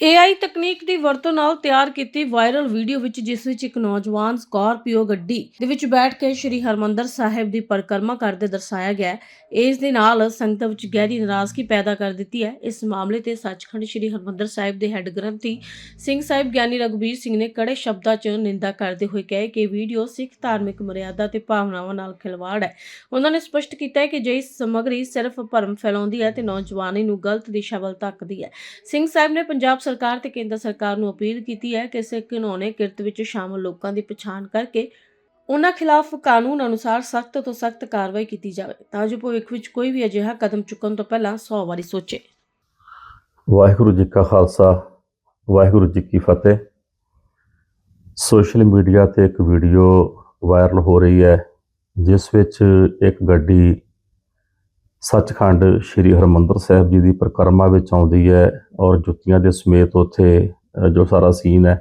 AI ਤਕਨੀਕ ਦੀ ਵਰਤੋਂ ਨਾਲ ਤਿਆਰ ਕੀਤੀ ਵਾਇਰਲ ਵੀਡੀਓ ਵਿੱਚ, ਜਿਸ ਵਿੱਚ ਇੱਕ ਨੌਜਵਾਨ ਸਕਾਰਪੀਓ ਗੱਡੀ ਦੇ ਵਿੱਚ ਬੈਠ ਕੇ ਸ੍ਰੀ ਹਰਮੰਦਰ ਸਾਹਿਬ ਦੀ ਪਰਿਕਰਮਾ ਕਰਦੇ ਦਰਸਾਇਆ ਗਿਆ ਇਸ ਦੇ ਨਾਲ ਸੰਗਤ ਵਿੱਚ ਗਹਿਰੀ ਨਾਰਾਜ਼ਗੀ ਪੈਦਾ ਕਰ ਦਿੱਤੀ ਹੈ। ਇਸ ਮਾਮਲੇ ਤੇ ਸੱਚਖੰਡ ਸ੍ਰੀ ਹਰਮੰਦਰ ਸਾਹਿਬ ਦੇ ਹੈੱਡ ਗ੍ਰੰਥੀ ਸਿੰਘ ਸਾਹਿਬ ਗਿਆਨੀ ਰਘਬੀਰ ਸਿੰਘ ਨੇ ਕੜੇ ਸ਼ਬਦਾਂ 'ਚ ਨਿੰਦਾ ਕਰਦੇ ਹੋਏ ਕਿਹਾ ਕਿ ਵੀਡੀਓ ਸਿੱਖ ਧਾਰਮਿਕ ਮਰਿਆਦਾ ਤੇ ਭਾਵਨਾਵਾਂ ਨਾਲ ਖਿਲਵਾੜ ਹੈ। ਉਹਨਾਂ ਨੇ ਸਪਸ਼ਟ ਕੀਤਾ ਹੈ ਕਿ ਜੇ ਇਸ ਸਮੱਗਰੀ ਸਿਰਫ ਭਰਮ ਫੈਲਾਉਂਦੀ ਹੈ ਤੇ ਨੌਜਵਾਨੀ ਨੂੰ ਗਲਤ ਦਿਸ਼ਾ ਵੱਲ ਧੱਕਦੀ ਹੈ। ਸਿੰਘ ਸਾਹਿਬ ਨੇ ਪੰਜਾਬ ਸਰਕਾਰ ਤੇ ਕੇਂਦਰ ਸਰਕਾਰ ਨੂੰ ਅਪੀਲ ਕੀਤੀ ਹੈ ਕਿ ਇਸ ਘਿਨੌਣੇ ਕਿਰਤ ਵਿੱਚ ਸ਼ਾਮਲ ਲੋਕਾਂ ਦੀ ਪਛਾਣ ਕਰਕੇ ਉਹਨਾਂ ਖਿਲਾਫ ਕਾਨੂੰਨ ਅਨੁਸਾਰ ਸਖਤ ਤੋਂ ਸਖਤ ਕਾਰਵਾਈ ਕੀਤੀ ਜਾਵੇ, ਤਾਂ ਜੋ ਭਵਿੱਖ ਵਿੱਚ ਕੋਈ ਵੀ ਅਜਿਹਾ ਕਦਮ ਚੁੱਕਣ ਤੋਂ ਪਹਿਲਾਂ 100 ਵਾਰੀ ਸੋਚੇ। ਵਾਹਿਗੁਰੂ ਜੀ ਕਾ ਖਾਲਸਾ, ਵਾਹਿਗੁਰੂ ਜੀ ਕੀ ਫਤਿਹ। ਸੋਸ਼ਲ ਮੀਡੀਆ ਤੇ ਇੱਕ ਵੀਡੀਓ ਵਾਇਰਲ ਹੋ ਰਹੀ ਹੈ, ਜਿਸ ਵਿੱਚ ਇੱਕ ਗੱਡੀ ਸੱਚਖੰਡ ਸ੍ਰੀ ਹਰਮੰਦਰ ਸਾਹਿਬ ਜੀ ਦੀ ਪਰਿਕਰਮਾ ਵਿੱਚ ਆਉਂਦੀ ਹੈ ਔਰ ਜੁੱਤੀਆਂ ਦੇ ਸਮੇਤ ਉੱਥੇ ਜੋ ਸਾਰਾ ਸੀਨ ਹੈ,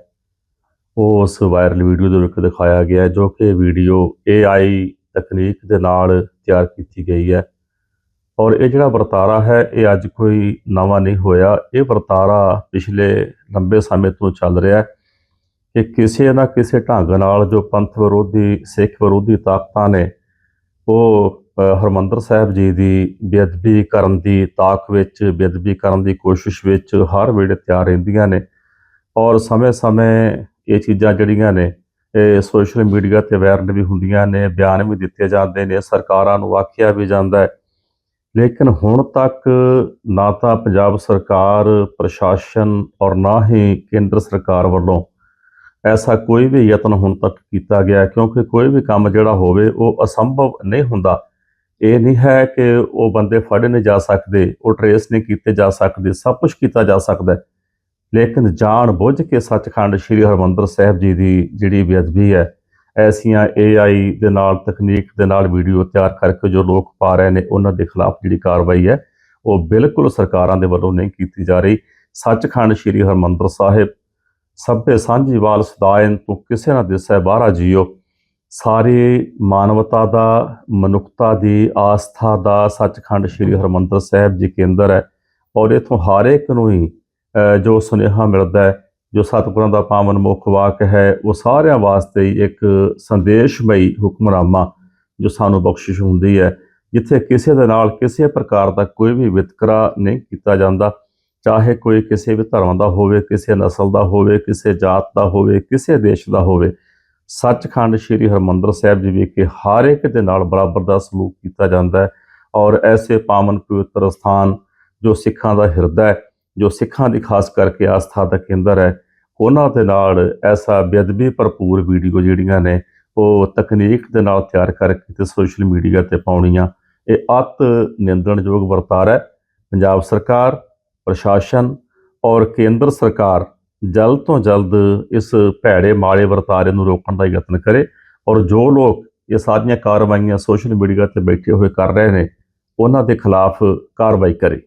ਉਹ ਉਸ ਵਾਇਰਲ ਵੀਡੀਓ ਦੇ ਵਿੱਚ ਦਿਖਾਇਆ ਗਿਆ ਜੋ ਕਿ ਵੀਡੀਓ AI ਤਕਨੀਕ ਦੇ ਨਾਲ ਤਿਆਰ ਕੀਤੀ ਗਈ ਹੈ। ਔਰ ਇਹ ਜਿਹੜਾ ਵਰਤਾਰਾ ਹੈ, ਇਹ ਅੱਜ ਕੋਈ ਨਵਾਂ ਨਹੀਂ ਹੋਇਆ। ਇਹ ਵਰਤਾਰਾ ਪਿਛਲੇ ਲੰਬੇ ਸਮੇਂ ਤੋਂ ਚੱਲ ਰਿਹਾ ਹੈ ਕਿ ਕਿਸੇ ਨਾ ਕਿਸੇ ਢੰਗ ਨਾਲ ਜੋ ਪੰਥ ਵਿਰੋਧੀ, ਸਿੱਖ ਵਿਰੋਧੀ ਤਾਕਤਾਂ ਨੇ, ਉਹ ਹਰਮੰਦਰ ਸਾਹਿਬ ਜੀ ਦੀ ਬੇਅਦਬੀ ਕਰਨ ਦੀ ਤਾਕ ਵਿੱਚ, ਬੇਅਦਬੀ ਕਰਨ ਦੀ ਕੋਸ਼ਿਸ਼ ਵਿੱਚ ਹਰ ਵੇਲੇ ਤਿਆਰ ਰਹਿੰਦੀਆਂ ਨੇ ਔਰ ਸਮੇਂ-ਸਮੇਂ ਇਹ ਚੀਜ਼ਾਂ ਜਿਹੜੀਆਂ ਨੇ, ਇਹ ਸੋਸ਼ਲ ਮੀਡੀਆ ਤੇ ਵਾਇਰਲ ਵੀ ਹੁੰਦੀਆਂ ਨੇ, ਬਿਆਨ ਵੀ ਦਿੱਤੇ ਜਾਂਦੇ ਨੇ, ਸਰਕਾਰਾਂ ਨੂੰ ਆਖਿਆ ਵੀ ਜਾਂਦਾ ਹੈ। ਲੇਕਿਨ ਹੁਣ ਤੱਕ ਨਾ ਤਾਂ ਪੰਜਾਬ ਸਰਕਾਰ, ਪ੍ਰਸ਼ਾਸਨ ਔਰ ਨਾ ਹੀ ਕੇਂਦਰ ਸਰਕਾਰ ਵੱਲੋਂ ਐਸਾ ਕੋਈ ਵੀ ਯਤਨ ਹੁਣ ਤੱਕ ਕੀਤਾ ਗਿਆ ਕਿਉਂਕਿ ਕੋਈ ਵੀ ਕੰਮ ਜਿਹੜਾ ਹੋਵੇ ਉਹ ਅਸੰਭਵ ਨਹੀਂ ਹੁੰਦਾ। ਇਹ ਨਹੀਂ ਹੈ ਕਿ ਉਹ ਬੰਦੇ ਫੜੇ ਨਹੀਂ ਜਾ ਸਕਦੇ, ਉਹ ਟਰੇਸ ਨਹੀਂ ਕੀਤੇ ਜਾ ਸਕਦੇ, ਸਭ ਕੁਝ ਕੀਤਾ ਜਾ ਸਕਦਾ ਹੈ। ਲੇਕਿਨ ਜਾਣ ਬੁੱਝ ਕੇ ਸੱਚਖੰਡ ਸ੍ਰੀ ਹਰਮੰਦਰ ਸਾਹਿਬ ਜੀ ਦੀ ਜਿਹੜੀ ਬੇਅਦਬੀ ਹੈ, ਐਸੀਆਂ AI ਦੇ ਨਾਲ, ਤਕਨੀਕ ਦੇ ਨਾਲ ਵੀਡੀਓ ਤਿਆਰ ਕਰਕੇ ਜੋ ਲੋਕ ਪਾ ਰਹੇ ਨੇ, ਉਹਨਾਂ ਦੇ ਖਿਲਾਫ ਜਿਹੜੀ ਕਾਰਵਾਈ ਹੈ, ਉਹ ਬਿਲਕੁਲ ਸਰਕਾਰਾਂ ਦੇ ਵੱਲੋਂ ਨਹੀਂ ਕੀਤੀ ਜਾ ਰਹੀ। ਸੱਚਖੰਡ ਸ੍ਰੀ ਹਰਮੰਦਰ ਸਾਹਿਬ, ਸਭੇ ਸਾਂਝੀ ਵਾਲ ਸਦਾਇਨ, ਤੋਂ ਕਿਸੇ ਨਾ ਦਿਸੈ ਬਾਹਰਾ ਜੀਓ। ਸਾਰੀ ਮਾਨਵਤਾ ਦਾ, ਮਨੁੱਖਤਾ ਦੀ ਆਸਥਾ ਦਾ ਸੱਚਖੰਡ ਸ੍ਰੀ ਹਰਮੰਦਰ ਸਾਹਿਬ ਜੀ ਕੇਂਦਰ ਹੈ। ਔਰ ਇਥੋਂ ਹਰ ਇੱਕ ਨੂੰ ਹੀ ਜੋ ਸੁਨੇਹਾ ਮਿਲਦਾ ਹੈ, ਜੋ ਸਤਿਗੁਰਾਂ ਦਾ ਪਾਵਨ ਮੁੱਖ ਵਾਕ ਹੈ, ਉਹ ਸਾਰਿਆਂ ਵਾਸਤੇ ਹੀ ਇੱਕ ਸੰਦੇਸ਼ਮਈ ਹੁਕਮਨਾਮਾ ਜੋ ਸਾਨੂੰ ਬਖਸ਼ਿਸ਼ ਹੁੰਦੀ ਹੈ। ਜਿੱਥੇ ਕਿਸੇ ਦੇ ਨਾਲ ਕਿਸੇ ਪ੍ਰਕਾਰ ਦਾ ਕੋਈ ਵੀ ਵਿਤਕਰਾ ਨਹੀਂ ਕੀਤਾ ਜਾਂਦਾ, ਚਾਹੇ ਕੋਈ ਕਿਸੇ ਵੀ ਧਰਮ ਦਾ ਹੋਵੇ, ਕਿਸੇ ਨਸਲ ਦਾ ਹੋਵੇ, ਕਿਸੇ ਜਾਤ ਦਾ ਹੋਵੇ, ਕਿਸੇ ਦੇਸ਼ ਦਾ ਹੋਵੇ। ਸੱਚਖੰਡ ਸ੍ਰੀ ਹਰਮੰਦਰ ਸਾਹਿਬ ਜੀ ਵਿਖੇ ਹਰ ਇੱਕ ਦੇ ਨਾਲ ਬਰਾਬਰ ਦਾ ਸਲੂਕ ਕੀਤਾ ਜਾਂਦਾ ਹੈ ਔਰ ਐਸੇ ਪਾਵਨ ਪਵਿੱਤਰ ਸਥਾਨ ਜੋ ਸਿੱਖਾਂ ਦਾ ਹਿਰਦਾ ਹੈ, ਜੋ ਸਿੱਖਾਂ ਦੀ ਖਾਸ ਕਰਕੇ ਆਸਥਾ ਦਾ ਕੇਂਦਰ ਹੈ, ਉਹਨਾਂ ਦੇ ਨਾਲ ਐਸਾ ਬੇਅਦਬੀ ਭਰਪੂਰ ਵੀਡੀਓ ਜਿਹੜੀਆਂ ਨੇ, ਉਹ ਤਕਨੀਕ ਦੇ ਨਾਲ ਤਿਆਰ ਕਰਕੇ ਤੇ ਸੋਸ਼ਲ ਮੀਡੀਆ ਤੇ ਪਾਉਣੀਆਂ, ਇਹ ਅਤ ਨਿੰਦਣਯੋਗ ਵਰਤਾਰਾ ਹੈ। ਪੰਜਾਬ ਸਰਕਾਰ, ਪ੍ਰਸ਼ਾਸਨ ਔਰ ਕੇਂਦਰ ਸਰਕਾਰ ਜਲਦ ਤੋਂ ਜਲਦ ਇਸ ਭੈੜੇ ਮਾੜੇ ਵਰਤਾਰੇ ਨੂੰ ਰੋਕਣ ਦਾ ਯਤਨ ਕਰੇ ਔਰ ਜੋ ਲੋਕ ਇਹ ਸਾਰੀਆਂ ਕਾਰਵਾਈਆਂ ਸੋਸ਼ਲ ਮੀਡੀਆ ਤੇ ਬੈਠੇ ਹੋਏ ਕਰ ਰਹੇ ਨੇ ਉਹਨਾਂ ਦੇ ਖਿਲਾਫ ਕਾਰਵਾਈ ਕਰੇ।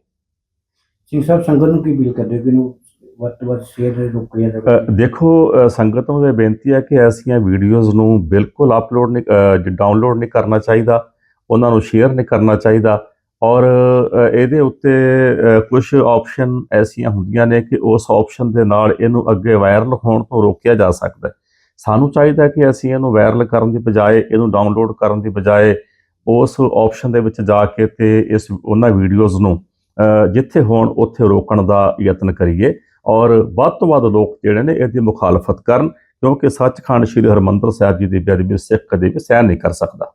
ਸਿੰਘ ਸਾਹਿਬ ਸੰਗਤ ਨੂੰ ਕੀ ਅਪੀਲ ਕਰਦੇ ਕਿ ਇਹਨੂੰ ਵੱਧ ਤੋਂ ਵੱਧ ਸ਼ੇਅਰ ਰੁਕਿਆ ਜਾਵੇ ਦੇਖੋ ਸੰਗਤ ਨੂੰ ਇਹ ਬੇਨਤੀ ਹੈ ਕਿ ਐਸੀਆਂ ਵੀਡੀਓਜ਼ ਨੂੰ ਬਿਲਕੁਲ ਅਪਲੋਡ ਨਹੀਂ ਡਾਊਨਲੋਡ ਨਹੀਂ ਕਰਨਾ ਚਾਹੀਦਾ ਉਹਨਾਂ ਨੂੰ ਸ਼ੇਅਰ ਨਹੀਂ ਕਰਨਾ ਚਾਹੀਦਾ। ਔਰ ਇਹਦੇ ਉੱਤੇ ਕੁਝ ਆਪਸ਼ਨ ਐਸੀਆਂ ਹੁੰਦੀਆਂ ਨੇ ਕਿ ਉਸ ਆਪਸ਼ਨ ਦੇ ਨਾਲ ਇਹਨੂੰ ਅੱਗੇ ਵਾਇਰਲ ਹੋਣ ਤੋਂ ਰੋਕਿਆ ਜਾ ਸਕਦਾ ਹੈ। ਸਾਨੂੰ ਚਾਹੀਦਾ ਕਿ ਅਸੀਂ ਇਹਨੂੰ ਵਾਇਰਲ ਕਰਨ ਦੀ ਬਜਾਏ, ਇਹਨੂੰ ਡਾਊਨਲੋਡ ਕਰਨ ਦੀ ਬਜਾਏ ਉਸ ਆਪਸ਼ਨ ਦੇ ਵਿੱਚ ਜਾ ਕੇ ਤੇ ਇਸ, ਉਹਨਾਂ ਵੀਡੀਓਜ਼ ਨੂੰ ਜਿੱਥੇ ਹੋਣ ਉੱਥੇ ਰੋਕਣ ਦਾ ਯਤਨ ਕਰੀਏ। ਔਰ ਵੱਧ ਤੋਂ ਵੱਧ ਲੋਕ ਜਿਹੜੇ ਨੇ ਇਹਦੀ ਮੁਖਾਲਫਤ ਕਰਨ, ਕਿਉਂਕਿ ਸੱਚਖੰਡ ਸ੍ਰੀ ਹਰਮੰਦਰ ਸਾਹਿਬ ਜੀ ਦੀ ਬੇਅਦਬੀ ਸਿੱਖ ਕਦੇ ਵੀ ਸਹਿਣ ਨਹੀਂ ਕਰ ਸਕਦਾ।